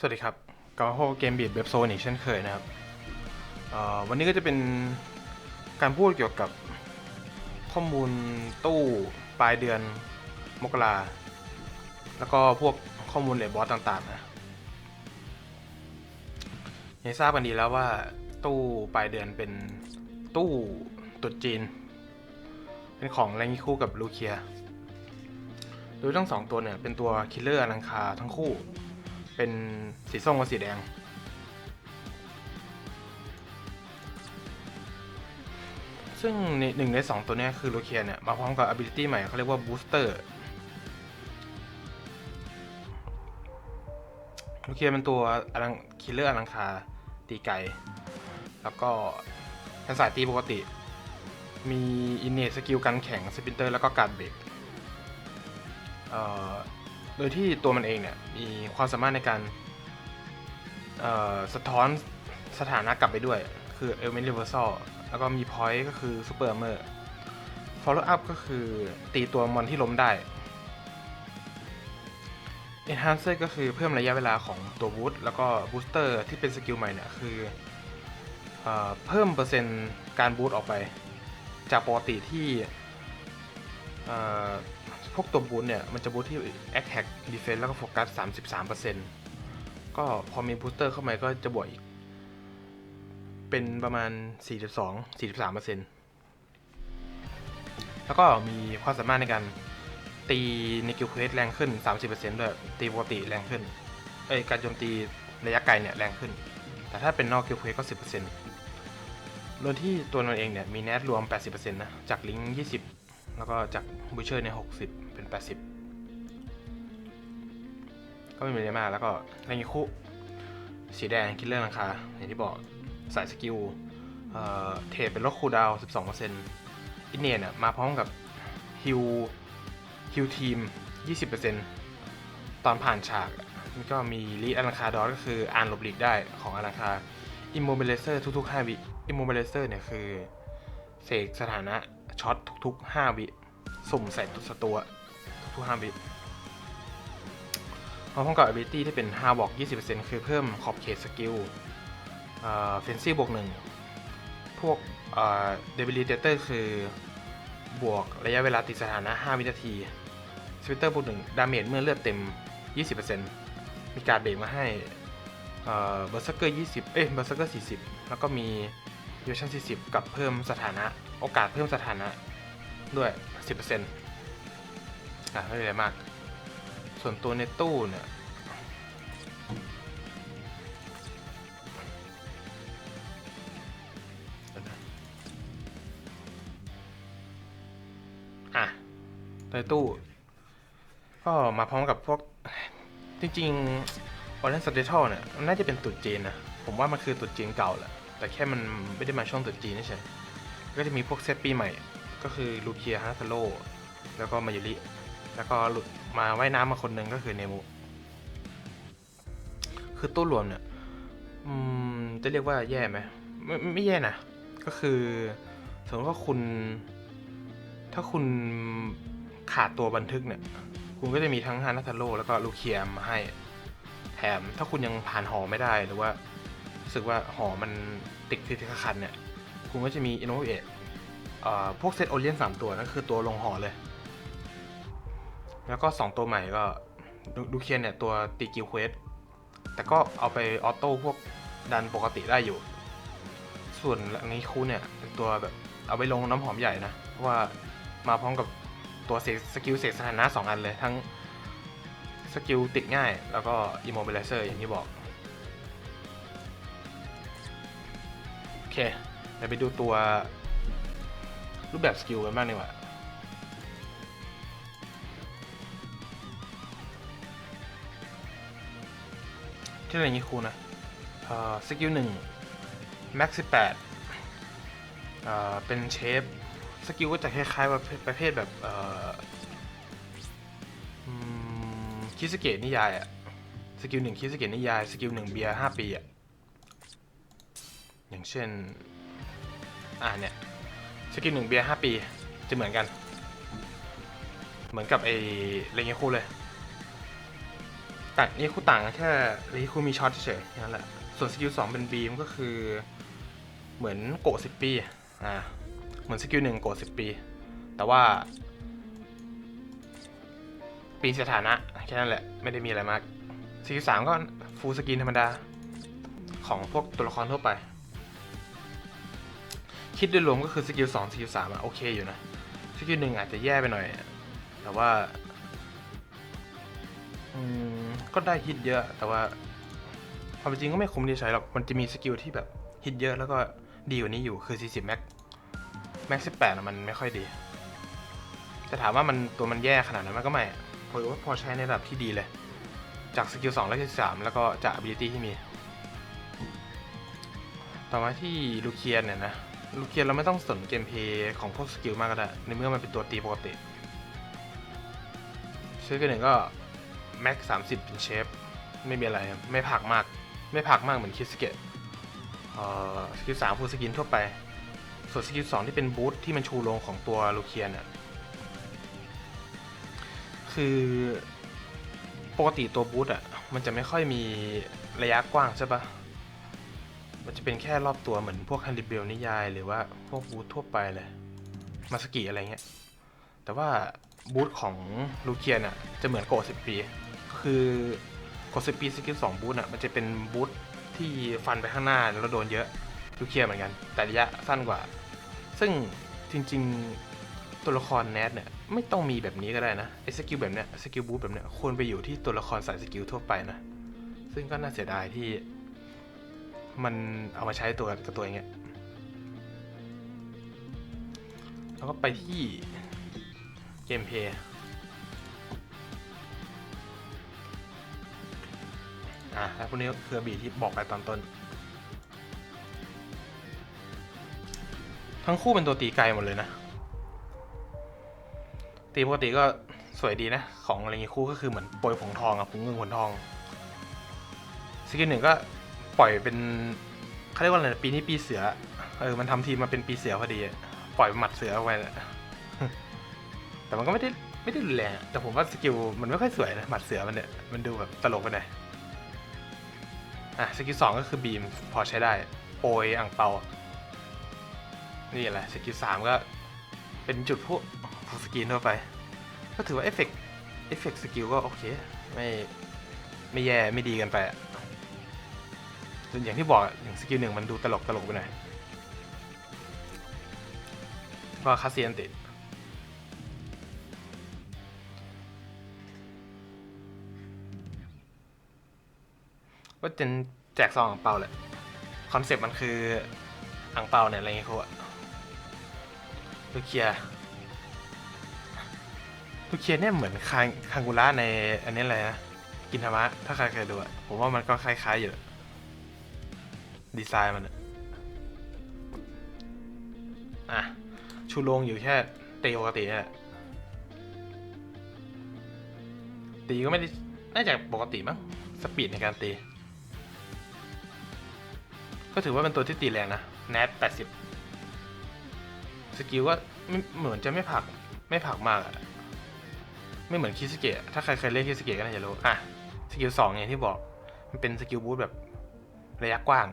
สวัสดีครับกาโฮเกมบีดเว็บโซนอีกเช่นเคยนะครับวันนี้ก็จะเป็นการพูดเกี่ยวกับข้อมูลตู้ปลายเดือนมกราแล้วก็พวกข้อมูลเลทบอสต่างๆนะยังทราบกันดีแล้วว่าตู้ปลายเดือนเป็นตู้ตุดจีน เป็นของแรงคู่กับลูเคีย โดยทั้งสองตัวเนี่ยเป็นตัวคิลเลอร์อลังคาทั้งคู่ เป็นสีส้มกับสีแดง ซึ่งในหนึ่งในสองตัวนี้คือโลเคียเนี่ย มาพร้อมกับ ability ใหม่เขาเรียกว่า booster โลเคียเป็นตัวอลังคิลเลอร์อลังคาตีไกลแล้วก็เป็นสายตีปกติ มีอินเน e สกิลกันแข็งสปินเตอร์แล้วก็การเบรกเอ่อ โดยที่ตัวมันเองเนี่ยมีความสามารถในการสะท้อนสถานะกลับไปด้วย คือ Element Reversal แล้วก็มี Point ก็คือ Super Armor Follow Up ก็คือตีตัวมอนที่ล้มได้ Enhancer ก็คือเพิ่มระยะเวลาของตัวบู t แล้วก็ Booster ที่เป็นสกิลใหม่เนี่ยคือเอเพิ่มเปอร์เซ็นต์การบู t ออกไป จากปกติที่ พวกตัวบูทเนี่ย มันจะบูทที่ Attack Defense แล้วก็โฟกัส 33%ก็พอมีบูสเตอร์เข้ามาก็จะบวกอีก เป็นประมาณ 42 43%แล้วก็มีความสามารถในการตีในกิลเควสแรงขึ้น 30%ด้วย ตีปกติแรงขึ้น เอ้ย การโจมตีระยะไกลเนี่ยแรงขึ้น แต่ถ้าเป็นนอกกิลเควสก็ 10%โดยที่ตัวมันเองเนี่ยมีแนทรวม 80%นะ จากลิงก์ 20 แล้วก็จากบูเชอร์ใน 60 เป็น 80 ก็ไม่มีอะไรมากแล้วก็แรงยิคุสีแดงคิดเรื่องราคา อย่างที่บอกสายสกิลเอ่อเทรดเป็นลดคูดาวน์12%อินเนียเนี่ยมาพร้อมกับฮิวฮิวทีม 20%ตอนผ่านฉากมันก็มีลีดอลังคาดอสก็คืออ่านหลบหลีกได้ของอลังคาอิมโมบิลเซอร์ทุกๆ5วิอิมโมบิลเซอร์เนี่ยคือเสกสถานะ ช็อตทุกๆ5วิ สุ่มใส่ตุสตัวทุกๆ5วิพร้อมกับ ability ที่เป็น 5 บอก 20%คือเพิ่มขอบเขตสกิลเฟนซี่บวก 1 พวกเอ่อ debilitator คือบวกระยะเวลาติดสถานะ 5 วินาทีสวิตเตอร์บวก 1 ดาเมจเมื่อเลือดเต็ม 20%มีการเบรกมาให้เอ่อเบอร์เซอร์เกอร์20 เอ้ยเบอร์เซอร์เกอร์40 แล้วก็มีเวอร์ชัน40 กับเพิ่มสถานะ โอกาสเพิ่มสถานะด้วย 10%อะไม่เป็นไรมาก ส่วนตัวในตู้เนี่ยอะในตู้ ก็มาพร้อมกับพวก จริงๆ Orange s t a t a l เนี่ย มันน่าจะเป็นตุดจีนนะ ผมว่ามันคือตุดจีนเก่าแหละ แต่แค่มันไม่ได้มาช่วงตรุษจีนเฉย ก็จะมีพวกเซตปีใหม่ ก็คือลูเคียฮาร์ทโลแล้วก็มายุริแล้วก็หลุดมาว่ายน้ำมาคนหนึ่งก็คือเนมุคือตู้รวมเนี่ยจะเรียกว่าแย่ไหมไม่ไม่แย่นะ ก็คือสมมติว่าคุณ ถ้าคุณขาดตัวบันทึกเนี่ย คุณก็จะมีทั้งฮานาทาโร่แล้วก็ลูเคียมาให้ แถมถ้าคุณยังผ่านหอไม่ได้หรือว่า รู้สึกว่าหอมันติดติดขัดเนี่ย คุณก็จะมี Innovate เอ่อพวกเซตโอเลียนสามตัวนั่นคือตัวลงหอเลย แล้วก็ 2 ตัวใหม่ก็ดูเคียนเนี่ย ตัวตีกิลเควสแต่ก็เอาไปออโต้พวกดันปกติได้อยู่ ส่วนอันนี้คูเนี่ยเป็นตัวแบบเอาไปลงน้ำหอมใหญ่นะ เพราะว่ามาพร้อมกับตัวเสกสกิลเสกสถานะสองอันเลยทั้งสกิลติดง่าย แล้วก็ Immobilizer อย่างที่บอก โอเค เดี๋ยวไปดูตัวรูปแบบสกิลกันบ้างดีกว่าที่อะไรนี้ครูนะเอ่อสกิลหนึ่งแม็กสิบแปดเป็นเชฟสกิลก็จะคล้ายๆประเภทประเภทแบบคิสเกตนิยายอะสกิลหนึ่งคิสเกตนิยาย สกิลหนึ่งเบียร์ห้าปีอะอย่างเช่น อ่าเนี่ยสกิลหนึ่งเบียร์ห้าปี จะเหมือนกัน เหมือนกับไอ้เรเงคูเลยต่างนี่คู่ต่างกันแค่นี่คู่มีช็อตเฉยนั่นแหละ ส่วนสกิลสองเป็นบีมก็คือ เหมือนโกะสิบปีอ่าเหมือนสกิลหนึ่งโกะสิบปี แต่ว่าปีสถานะแค่นั้นแหละไม่ได้มีอะไรมากสกิลสามก็ฟูลสกินธรรมดา ของพวกตัวละครทั่วไป คิดโดยรวมก็คือสกิลสองสกิลสามอะโอเคอยู่นะสกิลหนึ่งอาจจะแย่ไปหน่อย แต่ว่าอืมก็ได้ฮิตเยอะ แต่ว่าความจริงก็ไม่คุ้มที่ใช้หรอก มันจะมีสกิลที่แบบฮิตเยอะแล้วก็ดีกว่านี้อยู่คือ 40 แม็ก แม็ก 18 มันไม่ค่อยดี แต่ถามว่ามันตัวมันแย่ขนาดนั้นมันก็ไม่ผมว่าพอใช้ในระดับที่ดีเลย จากสกิล2และสกิล3แล้วก็จาก ability ที่มี ต่อมาที่ลูเคียนเนี่ยนะ ลูเคียนเราไม่ต้องสนเกมเพย์ของพวกสกิลมากก็ได้ ในเมื่อมันเป็นตัวตีปกติชื่อกันหนึ่งก็แม็กสามสิบเป็นเชฟไม่มีอะไรไม่ผักมาก ไม่ผักมากเหมือนคิสเกตเอ่อสกิลสามฟูลสกินทั่วไป ส่วนสกิลสองที่เป็นบูทที่มันชูโรงของตัวลูเคียนเนี่ยคือปกติตัวบูทอะมันจะไม่ค่อยมีระยะกว้างใช่ปะ มันจะเป็นแค่รอบตัวเหมือนพวกฮันดิเบลนิยาย หรือว่าพวกบูธทั่วไปเลย มาสกิอะไรเงี้ย แต่ว่าบูธของลูเคียนอะจะเหมือนโกสิบปี คือโกสิบปีสกิลสองบูธอะมันจะเป็นบูธที่ฟันไปข้างหน้าแล้วโดนเยอะลูเคียเหมือนกัน แต่ระยะสั้นกว่า ซึ่งจริงๆตัวละครแนทเนี่ยไม่ต้องมีแบบนี้ก็ได้นะไอ้สกิลแบบเนี้ยสกิลบูธแบบเนี้ยควรไปอยู่ที่ตัวละครสายสกิลทั่วไปนะ ซึ่งก็น่าเสียดายที่ มันเอามาใช้ตัวกับตัวอย่างเงี้ย แล้วก็ไปที่เกมเพย์อะแล้วพวกนี้คือบีที่บอกไปตอนต้น ทั้งคู่เป็นตัวตีไกลหมดเลยนะ ตีปกติก็สวยดีนะ ของอะไรเงี้ยคู่ก็คือเหมือนโปรยผงทองอะผงเงินผงทองสกิลหนึ่งก็ ปล่อยเป็นเขาเรียกว่าอะไรนะปีนี้ปีเสือ เออ มันทำทีมมาเป็นปีเสือพอดี ปล่อยหมัดเสือเอาไว้นะแต่มันก็ไม่ได้ไม่ได้รุนแรงแต่ผมว่าสกิลมันไม่ค่อยสวยนะหมัดเสือมันเนี่ยมันดูแบบตลกไปหน่อยอะสกิลสองก็คือบีมพอใช้ได้โปรยอ่างเปา นี่แหละสกิลสามก็เป็นจุดพวกสกิลทั่วไป ก็ถือว่าเอฟเฟกเอฟเฟกสกิลก็โอเค ไม่ไม่แย่ไม่ดีกันไปอะ ส่วนอย่างที่บอกอย่างสกิลหนึ่งมันดูตลกตลกไปหน่อยก็คาเซียนติดก็จะแจกซองอ่างเปาแหละคอนเซปต์มันคืออ่างเปาเนี่ยอะไรเงี้ยเขาอะลูกเคียร์ลูกเคียร์เนี่ยเหมือนคางคางกุระในอันนี้อะไรนะกินธรรมะถ้าใครเคยดูอะผมว่ามันก็คล้ายๆอยู่ ดีไซน์มันอะอะ ชูโรงอยู่แค่ตีปกติแหละตีก็ไม่ได้น่าจะปกติมั้งสปีดในการตี ก็ถือว่าเป็นตัวที่ตีแรงนะแนทแปดสิบสกิลก็ไม่เหมือนจะไม่ผักไม่ผักมากอะไม่เหมือนคิสเกะถ้าใครเคยเล่นคิสเกะก็น่าจะรู้ อะ สกิลสองอย่างที่บอก มันเป็นสกิลบูทแบบระยะกว้าง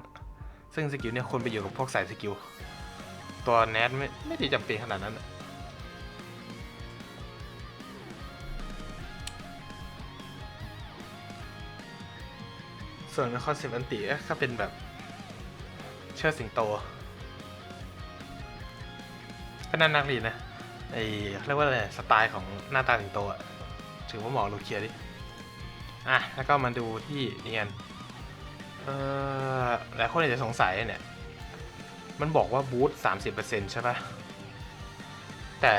ซึ่งสกิลเนี่ยควรไปอยู่กับพวกสายสกิล ตัวแนทไม่ไม่ได้จำเป็นขนาดนั้นอะส่วนคอนเซปต์อันติก็เป็นแบบ เชิดสิงโต ก็น่านักดีนะ ไอเรียกว่าอะไรสไตล์ของหน้าตาสิงโตอะถือว่าเหมาะลูเคียดิ อะ แล้วก็มาดูที่เนี่กัน เออหลายคนอาจจะสงสัยเนี่ย มันบอกว่าบูสต์สามสิบเปอร์เซ็นต์ใช่ปะแต่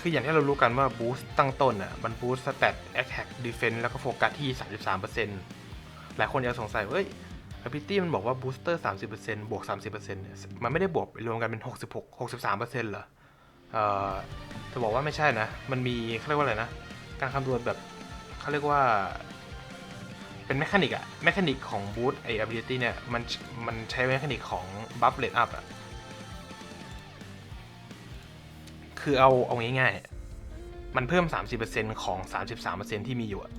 คืออย่างที่เรารู้กันว่าบูสต์ตั้งต้นอะ มันบูสต์สเตตแอคแท็กดีเฟนต์แล้วก็โฟกัสที่สามสิบสามเปอร์เซ็นต์หลายคนจะสงสัยว่าเอ้ยแอพิตี้มันบอกว่าบูสเตอร์สามสิบเปอร์เซ็นต์บวกสามสิบเปอร์เซ็นต์เนี่ยมันไม่ได้บวกรวมกันเป็นหกสิบหกหกสิบสามเปอร์เซ็นต์เหรอเอ่อจะบอกว่าไม่ใช่นะ มันมีเขาเรียกว่าอะไรนะ การคำนวณแบบเขาเรียกว่า เป็นแมคานิกอะแมคานิกของบูทไออ ability เนี่ย มันมันใช้แมคานิกของบัฟเลดอัพอะคือเอาเอาง่ายๆ มันเพิ่ม 30%ของ 33%ที่มีอยู่อะ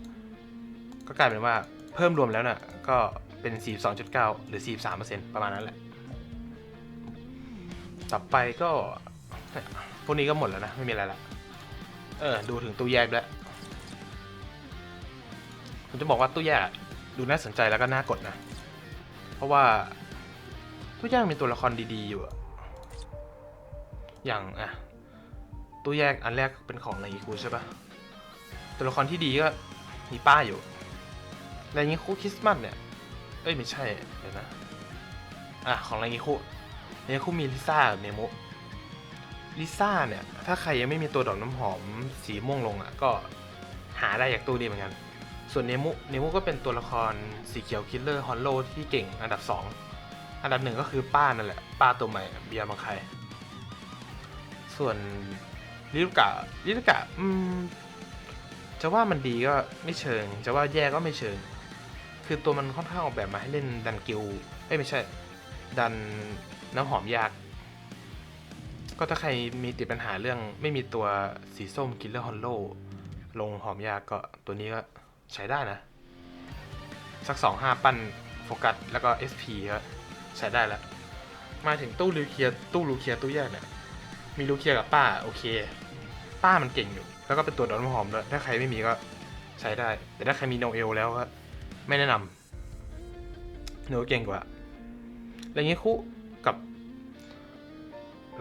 ก็กลายเป็นว่าเพิ่มรวมแล้วน่ะ ก็เป็น 42.9 หรือ 43%ประมาณนั้นแหละ ต่อไปก็ พวกนี้ก็หมดแล้วนะ ไม่มีอะไรละ เออ ดูถึงตู้แยกแล้ว ผมจะบอกว่าตู้แยกดูน่าสนใจแล้วก็น่ากดนะ เพราะว่าตู้แยกมีตัวละครดีๆอยู่อะอย่างอะตู้แยกอันแรกเป็นของนางิคุใช่ปะตัวละครที่ดีก็มีป้าอยู่นางิคุคริสต์มาสเนี่ย เอ้ยไม่ใช่ เดี๋ยวนะ อะของนางิคุนางิคุมีลิซ่าเนโมลิซ่าเนี่ย ถ้าใครยังไม่มีตัวดอกน้ำหอมสีม่วงลงอะก็หาได้จากตู้ดีเหมือนกัน ส่วนเนมุเนมุก็เป็นตัวละครสีเขียวคิลเลอร์ฮอนโลที่เก่งอันดับ 2 อันดับหนึ่งก็คือป้านั่นแหละ ป้าตัวใหม่เบียร์มังไคส่วนลิลกะลิลกะอืมจะว่ามันดีก็ไม่เชิง จะว่าแย่ก็ไม่เชิง คือตัวมันค่อนข้างออกแบบมาให้เล่นดันกิลเอ้ยไม่ใช่ ดันน้ำหอมยาก ก็ถ้าใครมีติดปัญหาเรื่องไม่มีตัวสีส้มคิลเลอร์ฮอนโลลงหอมยากก็ตัวนี้ก็ ใช้ได้นะ สักสองห้าปั้นโฟกัส แล้วก็ SP ก็ใช้ได้แล้ว มาถึงตู้ลูเคียตู้ลูเคียตู้แยกเนี่ย มีลูเคียกับป้า โอเค ป้ามันเก่งอยู่ แล้วก็เป็นตัวดอนหอมด้วยถ้าใครไม่มีก็ใช้ได้ แต่ถ้าใครมีโนเอลแล้วก็ไม่แนะนำโนเก่งกว่าอะไรเงี้ยคู่กับ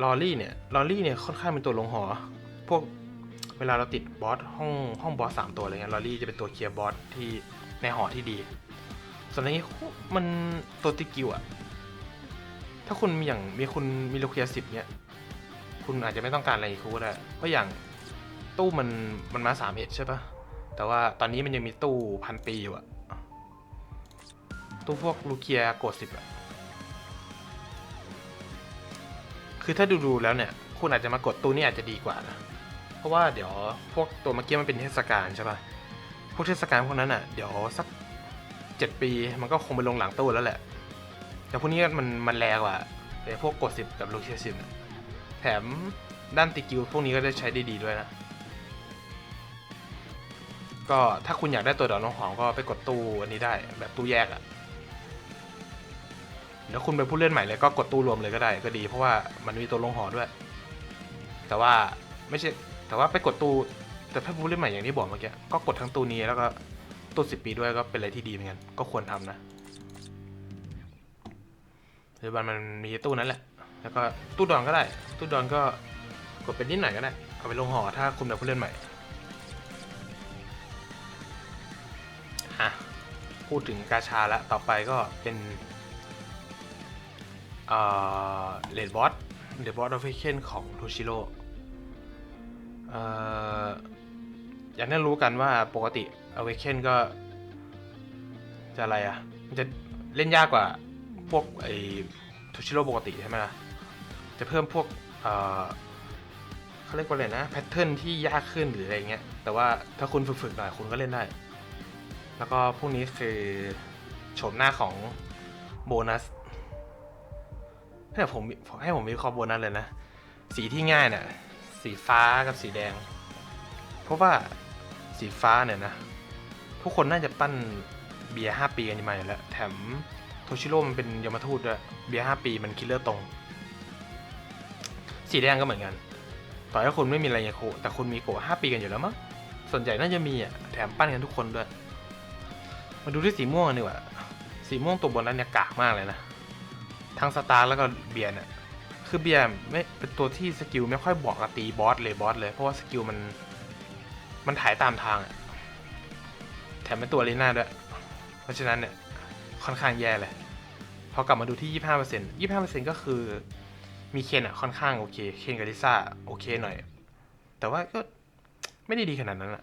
ลอรี่เนี่ยลอรี่เนี่ยค่อนข้างเป็นตัวลงหอ พวก เวลาเราติดบอสห้องห้องบอสสามตัวอะไรเงี้ยลอรี่จะเป็นตัวเคลียร์บอสที่ในหอที่ดี ส่วนนี้มันตัวติกิวอะถ้าคุณมีอย่างมีคุณมีลูเคียสิบเนี่ยคุณอาจจะไม่ต้องการอะไรคูก็ได้เพราะอย่างตู้มันมันมาสามเอ็ดใช่ปะแต่ว่าตอนนี้มันยังมีตู้พันปีอยู่อะตู้พวกลูเคียโกดสิบอะคือถ้าดูดูๆแล้วเนี่ย คุณอาจจะมากดตู้นี้อาจจะดีกว่านะ ราะว่าเดี๋ยวพวกตัวเมื่อกี้มันเป็นเทศกาลใช่ปะพวกเทศกาลพวกนั้นอะเดี๋ยวสักเจ็ดปีมันก็คงไปลงหลังตู้แล้วแหละ แต่พวกนี้มันมันแรงกว่าไอ้พวกกดสิบกับลูเคียสิบแถมด้านติกิลพวกนี้ก็ได้ใช้ได้ดีด้วยนะ ก็ถ้าคุณอยากได้ตัวดอกน้องหอมก็ไปกดตู้อันนี้ได้แบบตู้แยกอะ่ะแล้วคุณเป็นผู้เล่นใหม่เลยก็กดตู้รวมเลยก็ได้ก็ดี เพราะว่ามันมีตัวลงหอด้วย แต่ว่าไม่ใช่ แต่ว่าไปกดตู้แต่ถ้าผู้เล่นใหม่อย่างที่บอกเมื่อกี้ก็กดทั้งตู้นี้แล้วก็ตู้สิบปีด้วยก็เป็นอะไรที่ดีเหมือนกันก็ควรทำนะปัจจุบันมันมีตู้นั้นแหละ แล้วก็ตู้ดอนก็ได้ ตู้ดอนก็กดเป็นนิดหน่อยก็ได้เอาไปลงห่อถ้าคุณเป็นผู้เล่นใหม่ฮะพูดถึงกาชาแล้วต่อไปก็เป็นเอ่อเลดบอสเลดบอสออฟฟิเคนของโทชิโร่ อย่างนั้นรู้กันว่าปกติ a w a k e n ก็ จะอะไรอะ มันจะเล่นยากกว่าพวกไอ้โทชิโร่ปกติใช่ไหมล่ะ จะเพิ่มพวกเออเขาเรียกว่าอะไรนะแพทเทิร์นที่ยากขึ้นหรืออะไรเงี้ย แต่ว่าถ้าคุณฝึกๆหน่อยคุณก็เล่นได้ แล้วก็พวกนี้คือโฉมหน้าของโบนัสให้ผมให้ผมมีคอโบนัสเลยนะ สีที่ง่ายเนี่ย สีฟ้ากับสีแดง เพราะว่าสีฟ้าเนี่ยนะ ทุกคนน่าจะปั้นเบียร์ห้าปีกันมาอยู่แล้ว แถมโทชิโร่มันเป็นยมทูตด้วยเบียร์ห้าปีมันคิลเลอร์ตรง สีแดงก็เหมือนกัน ต่อให้คุณไม่มีอะไรยาโคแต่คุณมีโกะห้าปีกันอยู่แล้วมั้งส่วนใหญ่น่าจะมีอะแถมปั้นกันทุกคนด้วย มาดูที่สีม่วงกันดีกว่าสีม่วงตัวบนนั้นเนี่ยกากมากเลยนะทั้งสตาร์แล้วก็เบียร์เนี่ย คือเบียร์ไม่เป็นตัวที่สกิลไม่ค่อยบอกกับตีบอสเลยบอสเลย เพราะว่าสกิลมัน มันถ่ายตามทางอะแถมเป็นตัวลีน่าด้วย เพราะฉะนั้นเนี่ย ค่อนข้างแย่เลย พอกลับมาดูที่ 25% 25%ก็คือมีเคนอะค่อนข้างโอเค เคนกับลิซ่าโอเคหน่อย แต่ว่าก็ไม่ได้ดีขนาดนั้นอะ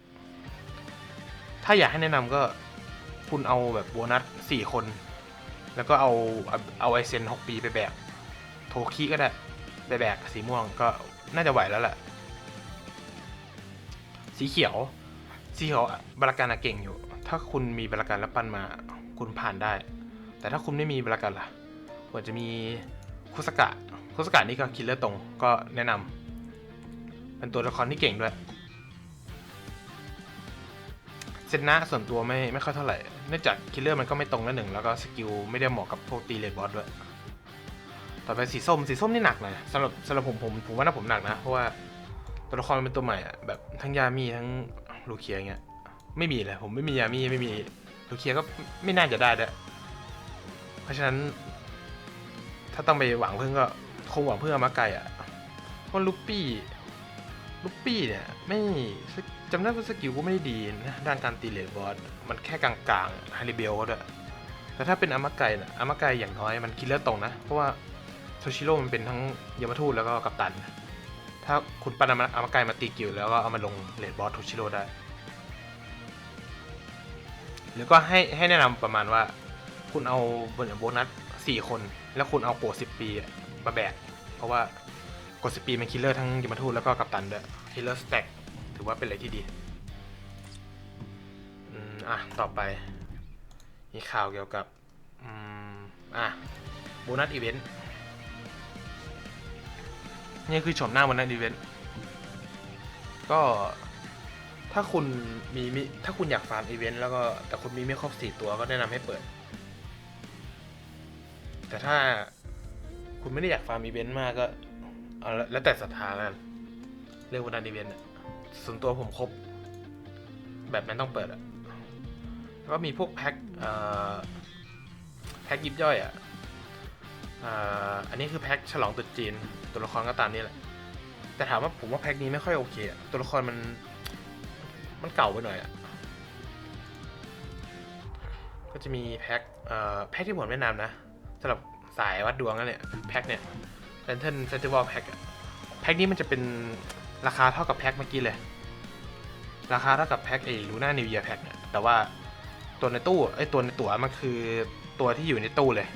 ถ้าอยากให้แนะนำก็คุณเอาแบบโบนัสสี่คน แล้วก็เอาเอาเอาไอเซนหกปีไปแบก โทคิก็ได้ไปแบกสีม่วงก็น่าจะไหวแล้วแหละสีเขียวสีเขียวบราการะเก่งอยู่ ถ้าคุณมีบราการแล้วปั้นมา คุณผ่านได้ แต่ถ้าคุณไม่มีบราการล่ะควรจะมีคุสกะคุสกะนี่ก็คิลเลอร์ตรงก็แนะนำเป็นตัวละครที่เก่งด้วยเซนนะส่วนตัวไม่ไม่ค่อยเท่าไหร่ เนื่องจากคิลเลอร์มันก็ไม่ตรงล้วหนึ่งแล้วก็สกิลไม่ได้เหมาะกับพวกตีเลดบอสด้วย ต่อไปสีส้มสีส้มนี่หนักหน่อยสำหรับสำหรับผมผมผมว่าน่าผมหนักนะเพราะว่าตัวละครมันเป็นตัวใหม่อะแบบทั้งยามีทั้งลูเคียอย่างเงี้ยไม่มีเลยผมไม่มียามีไม่มีลูเคียก็ไม่น่าจะได้ด้วยเพราะฉะนั้น ถ้าต้องไปหวังเพึ่งก็คงหวังเพึ่อามาไกอะเพราะลูปี้ลูปี้เนี่ยไม่จำได้ว่าสกิลก็ไม่ได้ดีนะด้านการตีเลดบอสมันแค่กลางๆฮาริเบลก็ด้วยแต่ถ้าเป็นอามาไกนะอามาไกอย่างน้อยมันคิดเลือดตรงนะ เพราะว่า โทชิโร่มันเป็นทั้งยมทูตแล้วก็กัปตัน ถ้าคุณปันอามาอามาไกมาตีกิลแล้วก็เอามาลงเลดบอสโทชิโร่ได้ หรือก็ให้ให้แนะนำประมาณว่า คุณเอาบนโบนัสสี่คน แล้วคุณเอาโกดสิบปีมาแบก เพราะว่าโกดสิบปีมันคิลเลอร์ทั้งยมทูตแล้วก็กัปตันด้วยคิลเลอร์สแต็กถือว่าเป็นอะไรที่ดีอืมอะต่อไป มีข่าวเกี่ยวกับอืมอะโบนัสอีเวนต์ นี่คือชมหน้าโบนัสอีเวนต์ก็ถ้าคุณมีมิถ้าคุณอยากฟาร์มอีเวนต์แล้วก็แต่คุณมีไม่ครบสี่ตัวก็แนะนำให้เปิด แต่ถ้าคุณไม่ได้อยากฟาร์มอีเวนต์มากก็เอาแล้วแต่ศรัทธาแล้วกันเรื่องโบนัสอีเวนต์ส่วนตัวผมครบ แบบนั้นต้องเปิดอะแล้วก็มีพวกแพ็คเอ่อแพ็คยิบย่อยอะอันนี้คือแพ็คฉลองตรุษจีน ตัวละครก็ตามนี้แหละ แต่ถามว่าผมว่าแพ็คนี้ไม่ค่อยโอเคอะตัวละครมัน มันเก่าไปหน่อยอะก็จะมีแพ็คเอ่อแพ็คที่ผมแนะนำนะสำหรับสายวัดดวงนั่นเนี่ยแพ็คเนี่ยแ a นเทนเฟสติวัลแพ็คอะแพ็คนี้มันจะเป็นราคาเท่ากับแพ็คเมื่อกี้เลย ราคาเท่ากับแพ็คไอ้ลูน่านิวเยียแพ็คเนี่ยแต่ว่าตัวในตู้ไอ้ตัวในตั๋วมันคือตัวที่อยู่ในตู้เลย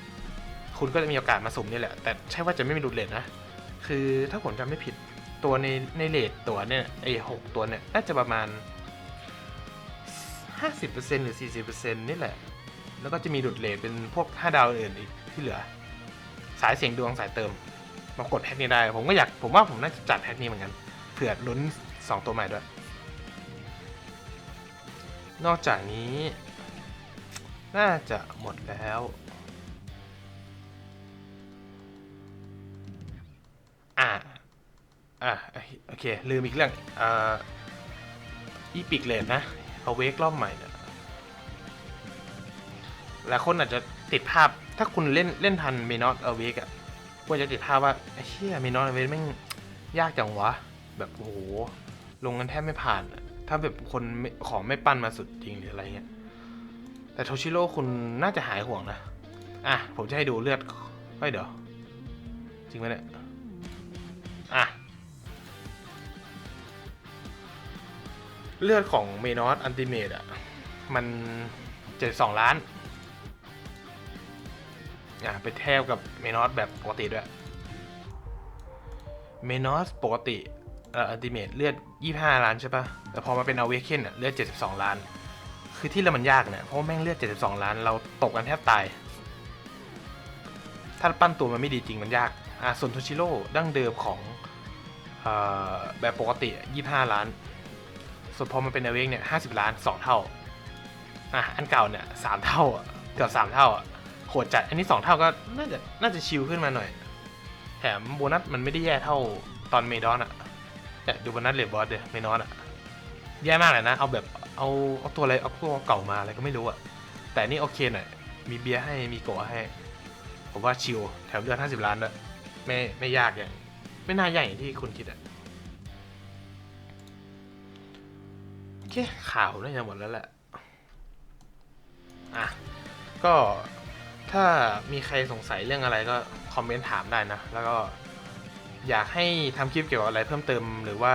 คุณก็จะมีโอกาสมาสุ่มนี่แหละ แต่ใช่ว่าจะไม่มีดูดเลทนะ คือถ้าผมจำไม่ผิดตัวในในเลทตัวเนี่ยไอหกตัวเนี่ยน่าจะประมาณ 50%หรือ 40%นี่แหละ แล้วก็จะมีดูดเลทเป็นพวก 5 ดาวอื่นอีกที่เหลือ สายเสียงดวงสายเติมมากดแพ็คนี้ได้ ผมก็อยากผมว่าผมน่าจะจัดแพ็คนี้เหมือนกันเผื่อลุ้น 2 ตัวใหม่ด้วย นอกจากนี้ น่าจะหมดแล้ว อ่าโอเค ลืมอีกเรื่องอ่าอีพิกเลนนะเอาเวกรอบใหม่นี่ยหลายคนอาจจะติดภาพถ้าคุณเล่นเล่นทันเมนอตเอาเวกอะควรจะติดภาพว่าไอ้เชี่ยเมนอตเอาเวกแม่งยากจังวะ แบบโอ้โหลงกันแทบไม่ผ่าน ถ้าแบบคนของไม่ปั้นมาสุดจริงหรืออะไรเงี้ยแต่โทชิโร่คุณน่าจะหายห่วงนะ อะ ผมจะให้ดูเลือดเฮ้ยเดี๋ยว จริงไหมเนี่ย เลือดของเมนอสอันติเมตอะ มันเจ็ดสองล้าน อะ ไปเทียบกับเมนอสแบบปกติด้วย เมนอสปกติเอ่ออันติเมตเลือด 25 ล้านใช่ปะแต่พอมาเป็นอเวเคนอะ เลือด 72 ล้าน คือที่เรามันยากเนี่ยเพราะว่าแม่งเลือด 72 ล้าน เราตกกันแทบตาย ถ้าปั้นตัวมันไม่ดีจริงมันยาก อะส่วนโทชิโร่ดั้งเดิมของอแบบปกติ 25 ล้าน ส่วนพอมันเป็นอเวกเนี่ย50ล้าน2เท่าอะอันเก่าเนี่ย3เท่าเกือบ3เท่าอะโหดจัดอันนี้2เท่าก็น่าจะน่าจะชิลขึ้นมาหน่อย แถมโบนัสมันไม่ได้แย่เท่าตอนเมดอนอะเนี่ยดูโบนัสเลดบอสเดยเมนอนอะแย่มากเลยนะเอาแบบเอาเอาตัวอะไรเอาตัวเก่ามาอะไรก็ไม่รู้อะแต่นี่โอเคหน่อยมีเบียร์ให้มีโกะให้ ผมว่าชิลแถมเดือนห้าสิบล้านด้วยไม่ไม่ยากอย่างไม่น่ายากอย่างที่คุณคิดอะ เคข่าวน่าจะหมดแล้วแหละ อะ ก็ถ้ามีใครสงสัยเรื่องอะไรก็คอมเมนต์ถามได้นะ แล้วก็อยากให้ทำคลิปเกี่ยวกับอะไรเพิ่มเติมหรือว่า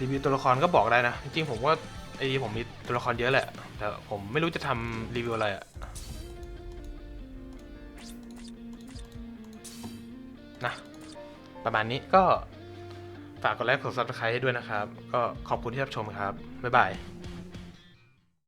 รีวิวตัวละครก็บอกได้นะ จริงๆผมว่าไอ้ผมมีตัวละครเยอะแหละ แต่ผมไม่รู้จะทำรีวิวอะไรอะนะ ประมาณนี้ก็ ฝากกดไลค์กด subscribe ให้ด้วยนะครับ ก็ขอบคุณที่รับชมครับ บ๊ายบาย